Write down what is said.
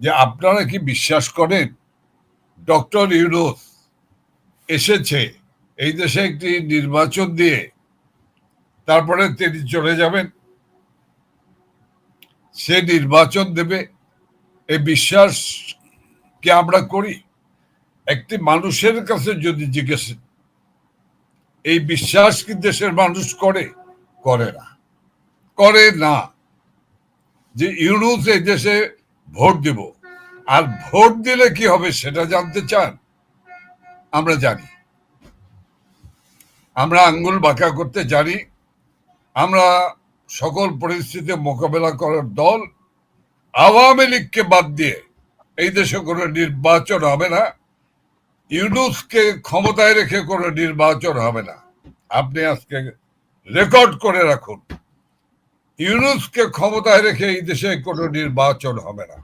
যে আপনারা কি বিশ্বাস করেন? ডক্টর ইউনুস এসেছে এই দেশে একটি নির্বাচন দিয়ে, তারপরে তিনি চলে যাবেন। সে নির্বাচন দেবে। এই বিশ্বাস কি আমরা করি। একটি মানুষের কাছে যদি জিজ্ঞেস এই বিশ্বাস কি দেশের মানুষ করে? করে না। করে না। যে ইউনুস এই দেশে ভোট দিব। আর ভোট দিলে কি হবে সেটা জানতে চান? আমরা জানি। আমরা আঙ্গুল বাঁকা করতে জানি। আমরা সকল পরিস্থিতি মোকাবেলা করার দল আওয়ামী লীগকে বাদ দিয়ে এই দেশে কোনো নির্বাচন হবে না। ইউনুসকে ক্ষমতায় রেখে কোনো নির্বাচন হবে না। আপনি আজকে রেকর্ড করে রাখুন। ইউনুসকে ক্ষমতায় রেখে এই দেশে কোনো নির্বাচন হবে না।